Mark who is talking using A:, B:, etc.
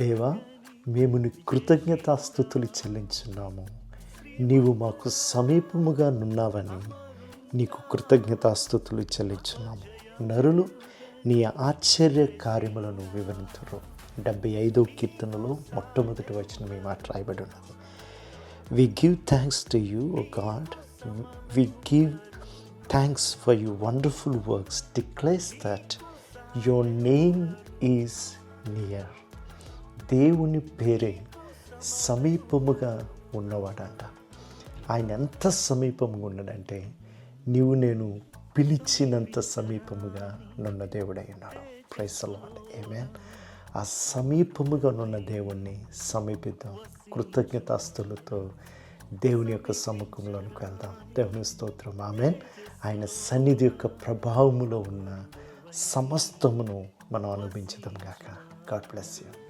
A: దేవా మేము నీ కృతజ్ఞతాస్థుతులు చెల్లించున్నాము. నీవు మాకు సమీపముగా నున్నావని నీకు కృతజ్ఞతాస్థుతులు చెల్లించున్నాము. నరులు నీ ఆశ్చర్య కార్యములను వివరించరు డెబ్బై ఐదో కీర్తనలో మొట్టమొదటి వచ్చిన మీ మాట రాయబడి ఉన్నది we give thanks to you O God we give thanks for you wonderful works declares that your name is near దేవుని పేరే సమీపముగా ఉన్నవాడంట. ఆయన ఎంత సమీపముగా ఉన్నాడంటే నీవు నేను పిలిచినంత సమీపముగా నున్న దేవుడై ఉన్నాడు. ప్రైసలో ఏమేన్ ఏమే ఆ సమీపముగా నున్న దేవుణ్ణి సమీపిద్దాం. కృతజ్ఞతాస్తులతో దేవుని యొక్క సముఖంలోనికి వెళ్దాం. దేవుని స్తోత్రం. ఆమె ఆయన సన్నిధి యొక్క ప్రభావములో ఉన్న సమస్తమును మనం అనుభవించదాం గాక. God bless you